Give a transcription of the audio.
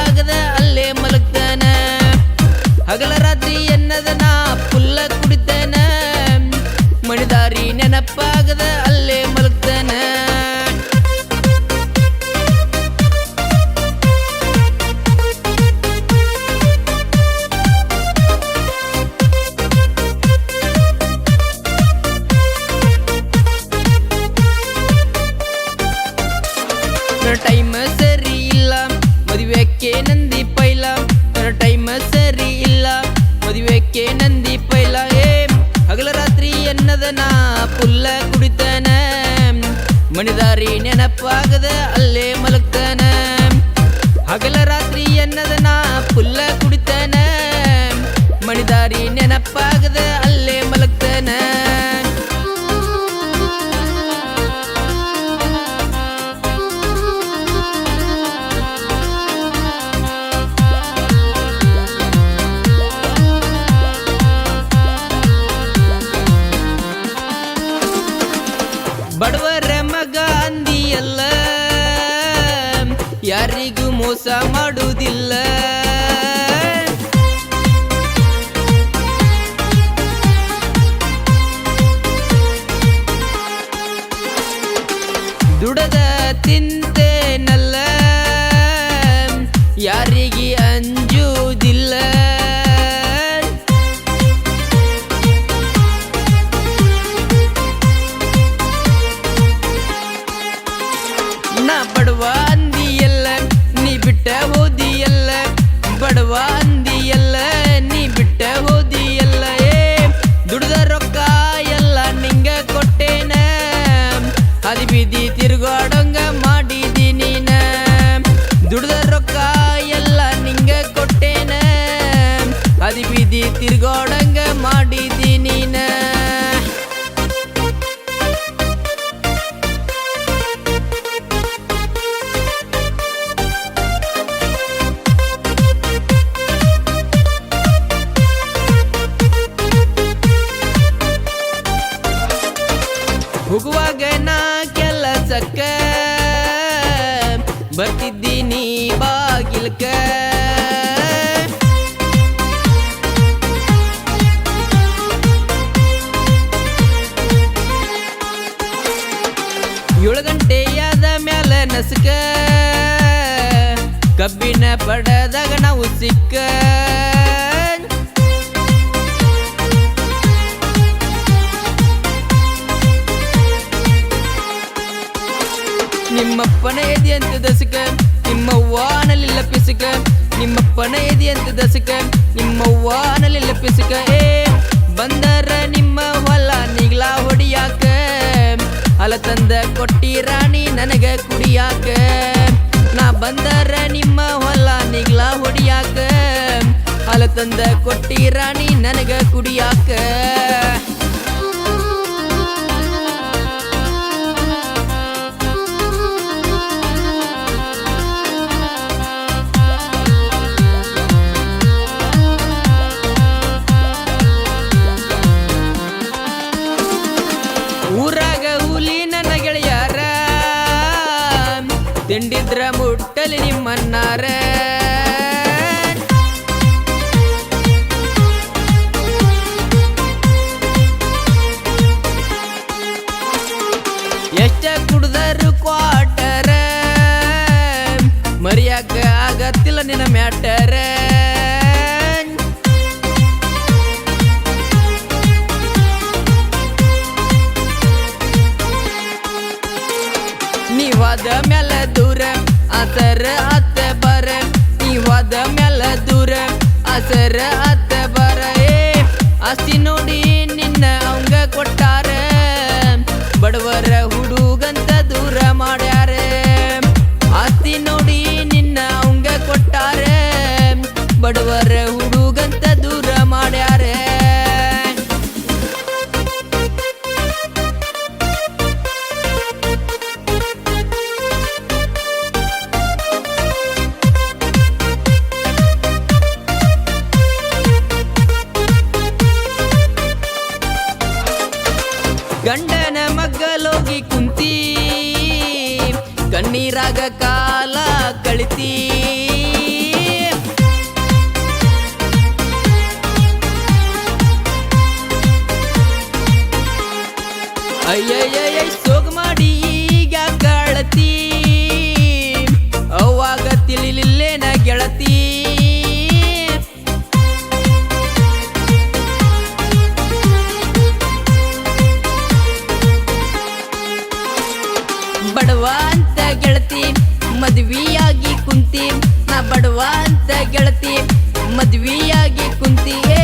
ನೆನಪಾಗದ ನೆನಪಾಗದ ಅಲ್ಲೇ ಮಲಗ್ತಾನ. ಹಗಲ ರಾತ್ರಿ ಎನ್ನದ ನಾ ಪುಲ್ಲ ಕುಡಿತಾನ. ಮಣಿದಾರಿ ನೆನಪಾಗದ ಅಲ್ಲೇ ಮಲಗ್ತಾನ. ಬಡವರ ಮಗ ಅಂದಿಯಲ್ಲ ಯಾರಿಗೂ ಮೋಸ ಮಾಡುವುದಿಲ್ಲ. ದುಡದ ತಿಂತೇನಲ್ಲ ಹೋಗುವಾಗ ನಾ ಕೆಲಸಕ್ಕ ಬರ್ತಿದ್ದೀನಿ ಬಾಗಿಲ್ಕ. ಏಳು ಗಂಟೆಯಾದ ಮ್ಯಾಲ ನಸುಕ ಕಬ್ಬಿನ ಪಡದಾಗ ನಾವು ಸಿಕ್ಕ. ನಿಮ್ಮಪ್ಪನ ಎದಿ ಅಂತ ದಸಕ ನಿಮ್ಮವ್ವಾನಲಿಲ್ಲ ಪಿಸಕ ಏ ಬಂದರ ನಿಮ್ಮ ಹೊಲ ನಿಗ್ಲ ಹೊಡಿಯಾಕ ಅಲ ತಂದ ಕೊಟ್ಟಿ ರಾಣಿ ನನಗ ಕುಡಿಯಾಕ ನಾ ಬಂದರ ನಿಮ್ಮ ಹೊಲ ನಿಗ್ಲ ಹೊಡಿಯಾಕ ಅಲ ತಂದ ಕೊಟ್ಟಿ ರಾಣಿ ನನಗ ಕುಡಿಯಾಕ ತಿಂಡಿದ್ರ ಮುಟ್ಟಲಿ ನಿಮ್ಮನ್ನಾರ. ಎಷ್ಟ ಕುಡ್ದರು ಕ್ವಾಟರ ಮರಿಯಾಕ ಆಗತ್ತಿಲ್ಲ ನಿನ್ನ ಮ್ಯಾಟರ. ನೀವಾದ ಮ್ಯಾಲ ಆಸರ ಅತ್ತ ಬರ ನೀವಾದ ಮೇಲೆ ದೂರ. ಅಸರ ಅತ್ತ ಬರ, ಏ ಆಸ್ತಿ ನೋಡಿ ನಿನ್ನ ಅವಂಗ ಕೊಟ್ಟಾರ. ಬಡವರ ಹುಡುಗಂತ ದೂರ ಮಾಡ್ಯಾರ. ಆಸ್ತಿ ನೋಡಿ ನಿನ್ನ ಅವಂಗ ಕೊಟ್ಟಾರ. ಬಡವರ ಕಣ್ಣೀರಾಗ ಕಾಲ ಕಳಿತೀ. ಅಯ್ಯಯ್ಯ ಸೋಗ ಮಾಡಿ ಈಗ ಕಳತೀ. ಮದುವೆಯಾಗಿ ಕುಂತಿ ನಾ ಬಡವ ಅಂತ ಗೆಳತಿ. ಮದುವೆಯಾಗಿ ಕುಂತಿಯೇ